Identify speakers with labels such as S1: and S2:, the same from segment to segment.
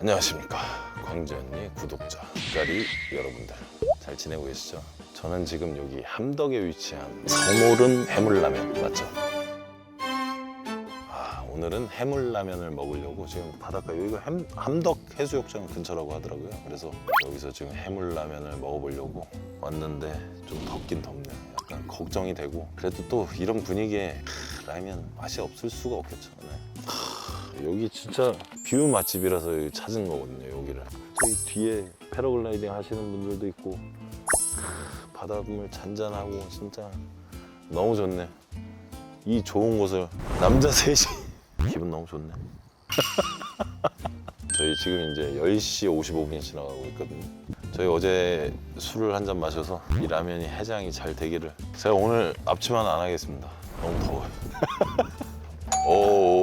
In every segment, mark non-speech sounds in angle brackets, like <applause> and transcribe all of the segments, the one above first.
S1: 안녕하십니까 광재 언니 구독자 까리 여러분들 잘 지내고 계시죠? 저는 지금 여기 함덕에 위치한 서모른 해물라면 맞죠? 아, 오늘은 해물라면을 먹으려고 지금 바닷가 여기가 함, 함덕 해수욕장 근처라고 하더라고요 그래서 여기서 지금 해물라면을 먹어보려고 왔는데 좀 덥긴 덥네요 약간 걱정이 되고 그래도 또 이런 분위기에 크, 라면 맛이 없을 수가 없겠죠 네. 여기 진짜 뷰 맛집이라서 여기 찾은 거거든요 여기를. 저희 뒤에 패러글라이딩 하시는 분들도 있고 크, 바닷물 잔잔하고 진짜 너무 좋네. 이 좋은 곳을 남자 셋이 <laughs> 기분 너무 좋네. <laughs> 저희 지금 이제 10시 55분 지나가고 있거든요. 저희 어제 술을 한 잔 마셔서 이 라면이 해장이 잘 되기를. 제가 오늘 앞치만 안 하겠습니다. 너무 더워요. <laughs> 오.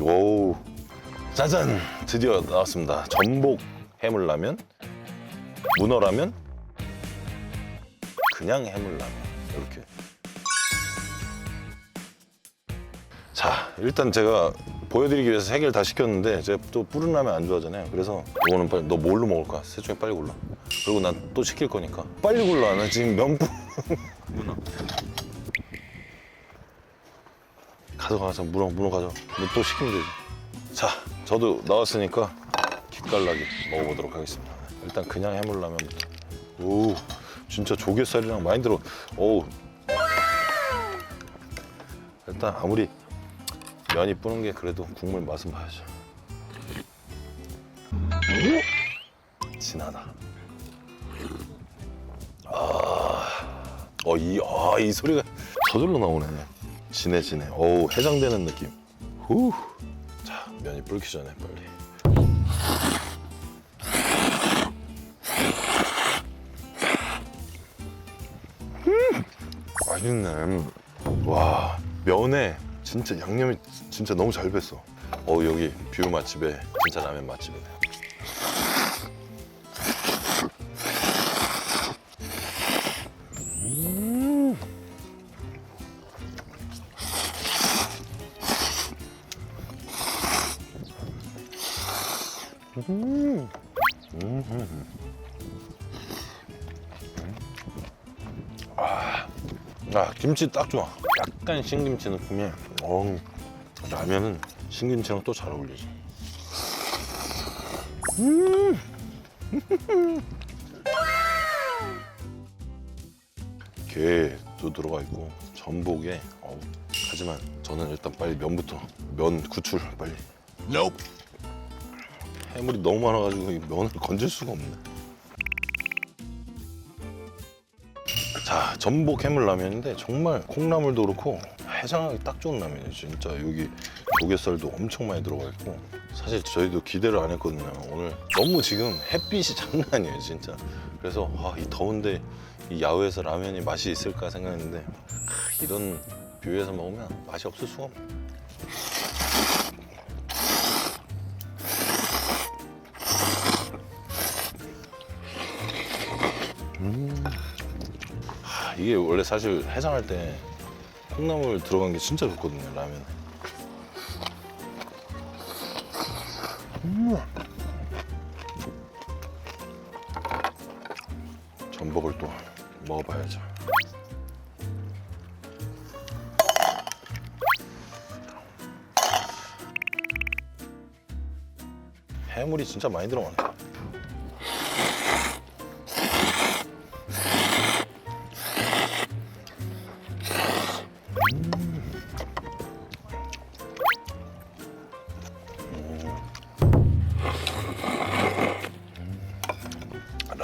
S1: 오. 짜잔! 드디어 나왔습니다. 전복 해물라면, 문어라면, 그냥 해물라면. 이렇게. 자, 일단 제가 보여드리기 위해서 세 개를 다 시켰는데 제가 또 뿌른 라면 안 좋아하잖아요. 그래서 이거는 빨리 너 뭘로 먹을? 셋 중에 빨리 골라. 그리고 난 또 시킬 거니까 빨리 골라. 나 지금 면부 <laughs> 문어. 가져 가서 문어 문어 가져. 너또 시키면 되지. 자, 저도 나왔으니까 기깔나게 먹어보도록 하겠습니다. 일단 그냥 해물라면부터. 오, 진짜 조개살이랑 많이 들어. 오. 일단 아무리 면이 뿌는 게 그래도 국물 맛은 봐야죠. 진하다. 아, 어, 이, 아, 이 소리가 저절로 나오네. 진해, 진해. 어우, 해장되는 느낌. 후. 자, 면이 불기 전에 빨리. 음, 맛있네. 와, 면에 진짜 양념이 진짜 너무 잘 뱄어. 어, 여기 뷰 맛집에 진짜 라면 맛집이네. 아, 김치 딱 좋아. 약간 신김치 느낌이. 어, 라면은 신김치랑 또 잘 어울리지. <laughs> 게도 들어가 있고 전복에. 어우. 하지만 저는 일단 빨리 면부터 면 구출 빨리. 해물이 너무 많아가지고 이 면을 건질 수가 없네. 자, 전복 해물라면인데 정말 콩나물도 그렇고 해장하기 딱 좋은 라면이에요. 진짜 여기 조개살도 엄청 많이 들어가 있고 사실 저희도 기대를 안 했거든요. 오늘 너무 지금 햇빛이 장난 아니에요, 진짜. 그래서 아, 이 더운데 이 야외에서 라면이 맛이 있을까 생각했는데 아, 이런 뷰에서 먹으면 맛이 없을 수가 없네. 아, 이게 원래 사실 해장할 때 콩나물 들어간 게 진짜 좋거든요 라면. 음. 전복을 또 먹어봐야죠. 해물이 진짜 많이 들어가네.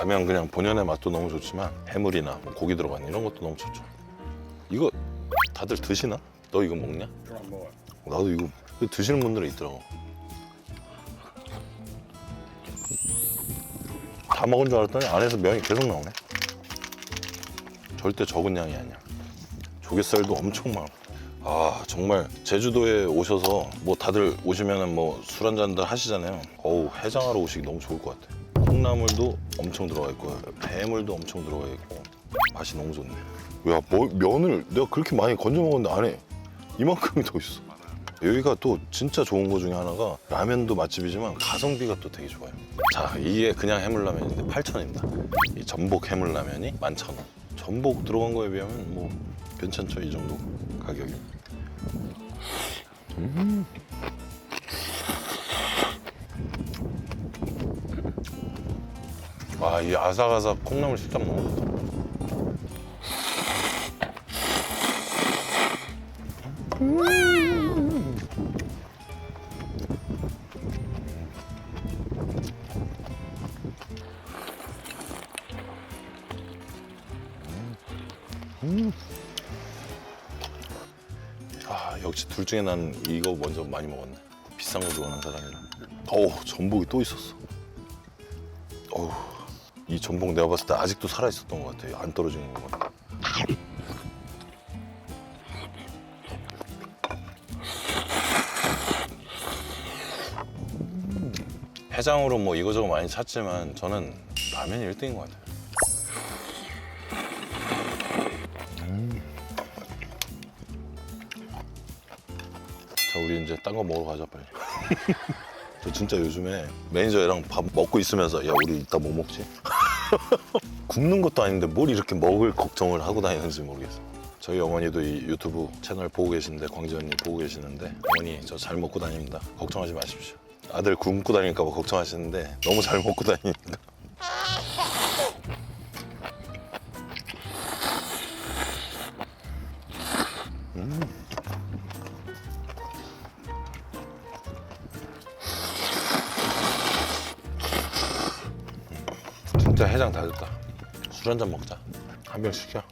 S1: 라면 그냥 본연의 맛도 너무 좋지만 해물이나 뭐 고기 들어간 이런 것도 너무 좋죠. 이거 다들 드시나? 너 이거 먹냐?
S2: 안 먹어요.
S1: 나도 이거 이거 드시는 분들이 있더라고. 다 먹은 줄 알았더니 안에서 면이 계속 나오네. 절대 적은 양이 아니야. 조갯살도 엄청 많아. 아 정말 제주도에 오셔서 뭐 다들 오시면은 뭐 술 한잔들 하시잖아요. 어우 해장하러 오시기 너무 좋을 것 같아. 콩나물도 엄청 들어가 있고 해물도 엄청 들어가 있고 맛이 너무 좋네. 야 뭐, 면을 내가 그렇게 많이 건져 먹었는데 안에 이만큼이 더 있어. 여기가 또 진짜 좋은 거 중에 하나가 라면도 맛집이지만 가성비가 또 되게 좋아요. 자 이게 그냥 해물라면인데 8,000원입니다. 이 전복 해물라면이 11,000원. 전복 들어간 거에 비하면 뭐 괜찮죠 이 정도 가격이. 아, 이 아삭아삭 콩나물 너무 좋다. 아, 역시 둘 중에 난 이거 먼저 많이 먹었네. 비싼 거 좋아하는 사람이라. 어우, 전복이 또 있었어. 어우, 이 전복 내가 봤을 때 아직도 살아 있었던 것 같아. 안 떨어지는 거 같아. 해장으로 뭐 이거저거 많이 찾지만 저는 라면이 1등인 것 같아요. 자, 우리 이제 딴 거 먹으러 가자 빨리. <laughs> 저 진짜 요즘에 매니저랑 밥 먹고 있으면서 야 우리 이따 뭐 먹지? <laughs> 굶는 것도 아닌데 뭘 이렇게 먹을 걱정을 하고 다니는지 모르겠어. 저희 어머니도 이 유튜브 채널 보고 계신데 광지 언니 보고 계시는데 어머니 저 잘 먹고 다닙니다. 걱정하지 마십시오. 아들 굶고 다니니까 뭐 걱정하시는데 너무 잘 먹고 다니니까. 진 <laughs> 짜 해장 다 됐다. 술 한잔 먹자. 한 병 시켜.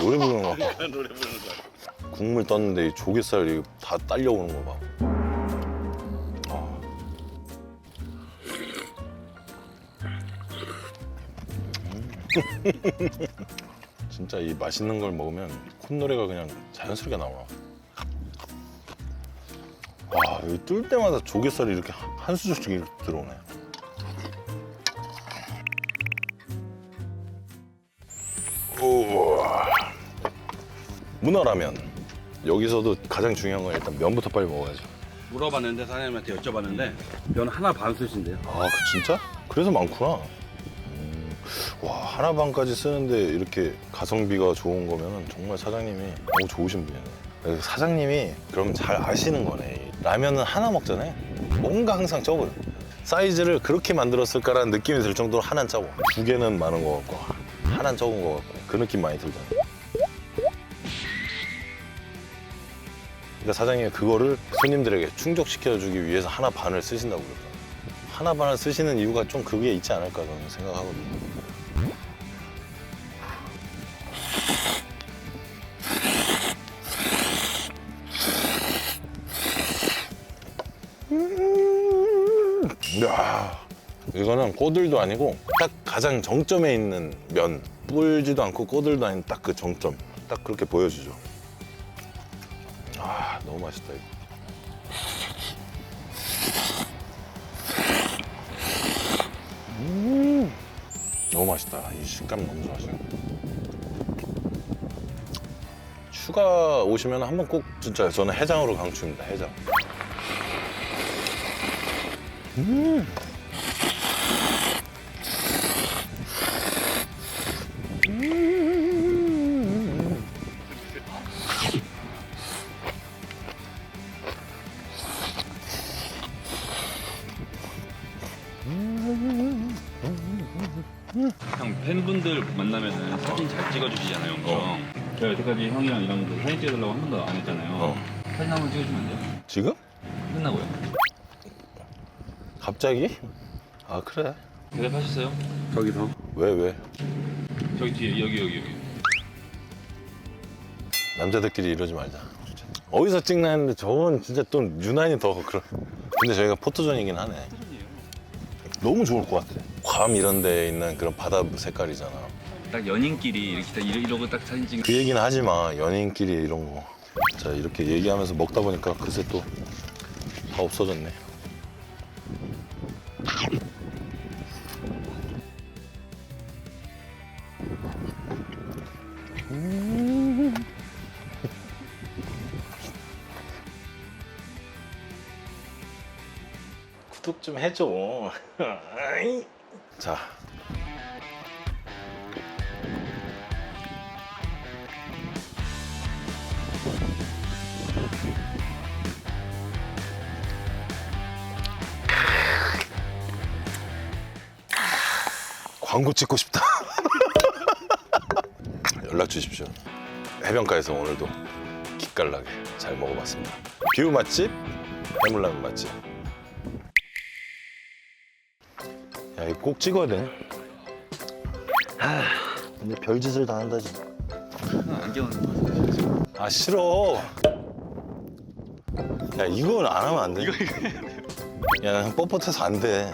S1: 부르는 거 봐.
S2: 노래 부르는 거.
S1: 국물 떴는데 이 조개살이 다 딸려오는 거 봐. <laughs> 진짜 이 맛있는 걸 먹으면 콧노래가 그냥 자연스럽게 나와. 와, 여기 뜰 때마다 조개살이 이렇게 한 수저씩 이렇게 들어오네. 우와. 문어라면. 여기서도 가장 중요한 건 일단 면부터 빨리 먹어야죠.
S2: 물어봤는데 사장님한테 여쭤봤는데 면 하나 반 쓰신대요.
S1: 아, 그 진짜? 그래서 많구나. 음, 와, 하나 반까지 쓰는데 이렇게 가성비가 좋은 거면 정말 사장님이 너무 좋으신 분이네. 사장님이 그럼 잘 아시는 거네. 라면은 하나 먹잖아요. 뭔가 항상 적어요. 사이즈를 그렇게 만들었을까라는 느낌이 들 정도로 하나는 적어. 두 개는 많은 거 같고, 하나는 적은 거 같고. 그 느낌 많이 들잖아요. 그러니까 사장님이 그거를 손님들에게 충족시켜주기 위해서 하나 반을 쓰신다고 그러더라고요. 하나 반을 쓰시는 이유가 좀 그게 있지 않을까 저는 생각하거든요. 꼬들도 아니고 딱 가장 정점에 있는 면. 불지도 않고 꼬들도 아닌 딱 그 정점. 딱 그렇게 보여주죠. 아, 너무 맛있다 이거. 너무 맛있다. 이 식감 너무 좋아지네. 휴가 오시면 한번 꼭 진짜 저는 해장으로 강추입니다. 해장.
S3: 형 만나면은 사진 잘 찍어주시잖아요 엄청 제가 여태까지 형이랑 이런 거 사진 찍어달라고 한 번도 안 했잖아요
S1: 어.
S3: 사진 한 번 찍어주면 안 돼요?
S1: 지금?
S3: 끝나고요
S1: 갑자기? 아 그래.
S3: 대답하셨어요?
S2: 저기서
S1: 왜 왜?
S3: 저기 뒤에 여기 여기 여기.
S1: 남자들끼리 이러지 말자. 어디서 찍나 했는데 저건 진짜 또 유난히 더 그런. 근데 저희가 포토존이긴 하네. 너무 좋을 것 같아. 괌 이런 데 있는 그런 바다 색깔이잖아.
S3: 딱 연인끼리 이렇게 딱 이러, 이러고 딱 사진 찍는.
S1: 그 얘기는 하지 마. 연인끼리 이런 거. 자, 이렇게 얘기하면서 먹다 보니까 그새 또 다 없어졌네. 구독 좀 해줘. <laughs> 자, 광고 찍고 싶다. <laughs> 연락 주십시오. 해변가에서 오늘도 기깔나게 잘 먹어봤습니다. 뷰 맛집, 해물라면 맛집. 야, 이거 꼭 찍어야 돼. 아, 근데 별짓을 다 한다 진짜.
S3: 안경.
S1: 아 싫어. 야 이건 안 하면 안 돼. 야 난 뻣뻣해서 안 돼.